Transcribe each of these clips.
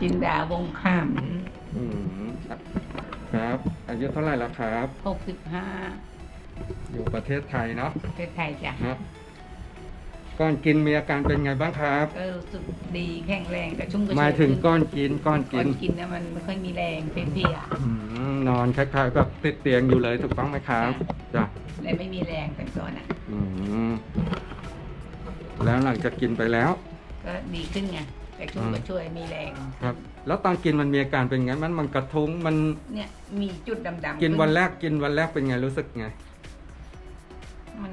จินดาวงข้าม อืมครับ อายุเท่าไหร่แล้วครับหกสิบห้าอยู่ประเทศไทยเนาะประเทศไทยจ้ะครับก่อนกินมีอาการเป็นไงบ้างครับ ก็รู้สึกดีแข็งแรงกระชุ่มกระชวยหมายถึงก้อนกินก้อนก่กิอนนกินเนี่ยมันไม่ค่อยมีแรงเพลีย อืมนอนคล้ายๆแบบติดเตียงอยู่เลยถูกต้องไหมครับจ้ะๆเลยไม่มีแรงเป็นก่อนอะ อืมแล้วหลังจากกินไปแล้ว ก็ดีขึ้นไง กระชุ่มกระชวยมีแรงครับ แล้วตอนกินมันมีอาการเป็นไงมันมันกระทุ้งมันเนี่ยมีจุดดำๆกินขึ้วันแรกกินวันแรกเป็นไงรู้สึกไงมัน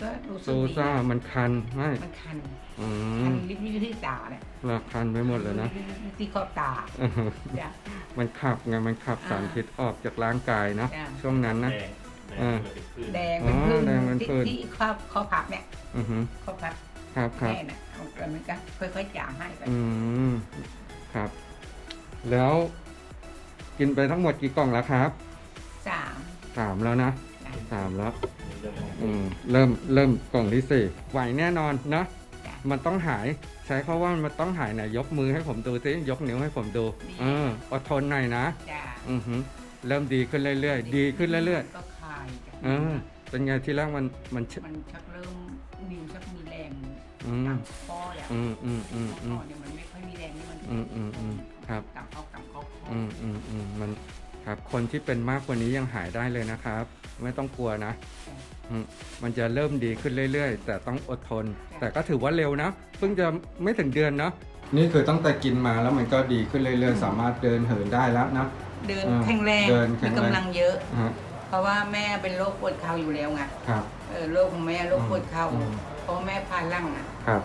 ก็รู้สึกซูดีซ่ามันคันไม่มันคันอืคัมนลิบๆที่ตาเนี่ยเราคันไปหมดเลยนะที่ขอบตาอือฮึจ้ะ มันขับไงมันขับอ่าสารพิษออกจากร่างกายนะจ้ะ ช่วงนั้นนะ แดงอ่าแดงเป็นพืช แดงเป็นอ๋อพื้นแดงเป็นที่ผื่นที่ข้อข้อพับเนี่ยอือฮึข้อพับ ครับครับ แม่น่ะเอาไปมันก็ค่อยๆจางให้ไปอืม ครับ แล้ว กินไปทั้งหมดกี่กล่องแล้วครับ สามสามแล้วนะ จ้ะสามแล้วเรื่องของอืม เริ่ม เริ่มกล่องที่สี่ไหวแน่นอนนะจ้ะ มันต้องหาย ใช้เขาว่ามันต้องหายไหนยกมือให้ผมดูซิยกนิ้วให้ผมดูดีเออ อดทนหน่อยนะ จ้ะอือฮึเริ่มดีขึ้นเรื่อยๆ ดีขึ้นเรื่อยก็คลายจ้ะๆ เออ เป็นไงที่แรกมัน มันชมันชักเริ่มนิ้วชักมีแรง อืมตามข้อแล้วอืมอืมอืมอืข้มอเนี่ยมันไม่ค่อยมีแรงนี่มันอืมอืมอืมครับตามข้อตามข้อข้ออืมอืมอืมมันครับ คนที่เป็นมากกว่านี้ยังหายได้เลยนะครับ ไม่ต้องกลัวนะอืมมันจะเริ่มดีขึ้นเรื่อยๆ แต่ต้องอดทน แต่ก็ถือว่าเร็วนะเพิ่งจะไม่ถึงเดือนเนาะนี่คือตั้งแต่กินมาแล้วมันก็ดีขึ้นเรื่อยๆ สามารถเดินเหินได้แล้วนะ เดินอ่าแข็งแรงเดินแข็มีงแรง กำลังเยอะ ฮะเพราะว่าแม่เป็นโรคปวดเข่าอยู่แล้วไงครับ เออโรคของแม่โรคปวดเข่า อืม เพราะว่าแม่พาลั่งอะครับ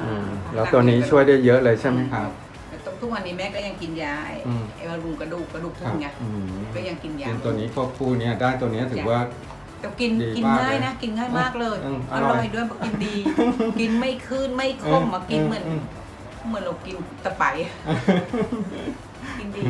อ่าอืมพาแล้วงตัวนี้ช่วยได้เยอะเลยใช่ไหมครับ แต่ทุกวันนี้แม่ก็ยังกินยาไอ้อืม ไอ้บำรุงกระดูกกระดูกคทุรักบไงอืมก็ยังกินยากินตัวนี้ควบคู่เนี่ยได้ตัวนี้ถือว่า แต่กินดีกินมากง่ายเลยนะกินง่ายมากเลยอืมออร่อยร่อยด้วยบอกกินดี กินไม่คืนไม่คมมากินเหมือนอืม เหมือนเรากินตะไบกินดี